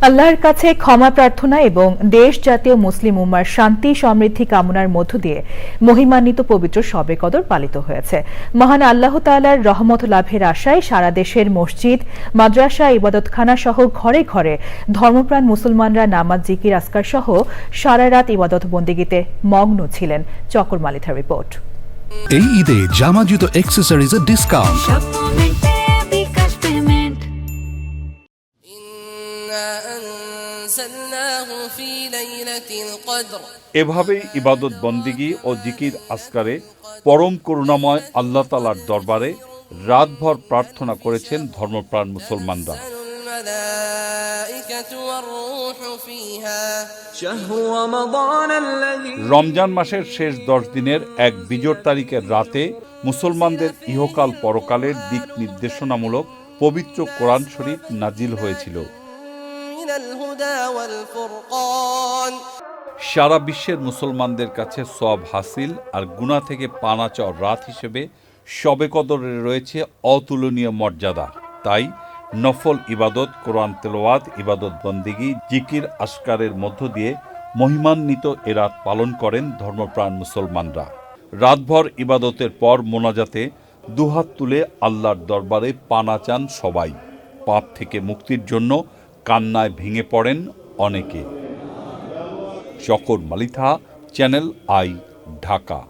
আল্লাহর কাছে ক্ষমা প্রার্থনা এবং দেশ জাতীয় মুসলিম উম্মার শান্তি সমৃদ্ধি কামনার মধ্য দিয়ে মহিমান্বিত পবিত্র শবে কদর পালিত হয়েছে। মহান আল্লাহ তাআলার রহমত লাভের আশায় সারা দেশের মসজিদ মাদ্রাসা ইবাদতখানা সহ ঘরে ঘরে ধর্মপ্রাণ মুসলমানরা নামাজ জিকির আসকার সহ সারা রাত ইবাদত বন্দিগিতে মগ্ন ছিলেন। চকর মালিথা রিপোর্ট। এই ঈদে জামা জুতো অ্যাক্সেসরিজের ডিসকাউন্ট এভাবেই ইবাদত বন্দিগি ও জিকির আসকারে পরম করুণাময় আল্লাহ তালার দরবারে রাতভর প্রার্থনা করেছেন ধর্মপ্রাণ মুসলমানরা। রমজান মাসের শেষ দশ দিনের এক বিজোর তারিখের রাতে মুসলমানদের ইহকাল পরকালের দিক নির্দেশনামূলক পবিত্র কোরআন শরীফ নাজিল হয়েছিল। সারা বিশ্বের মুসলমানদের কাছে সব হাসিল আর গুণা থেকে পানা চাওয়ার রাত হিসেবে শবে কদরের রয়েছে অতুলনীয় মর্যাদা। তাই নফল ইবাদত, কোরআন তেলোয়াত ইবাদত বন্দিগি, জিকির আসকারের মধ্য দিয়ে মহিমান্বিত এ রাত পালন করেন ধর্মপ্রাণ মুসলমানরা। রাতভর ইবাদতের পর মোনাজাতে দুহাত তুলে আল্লাহর দরবারে পানা চান সবাই। পাপ থেকে মুক্তির জন্য কান্নায় ভেঙে পড়েন অনেকে। Chakor Malitha channel I Dhaka.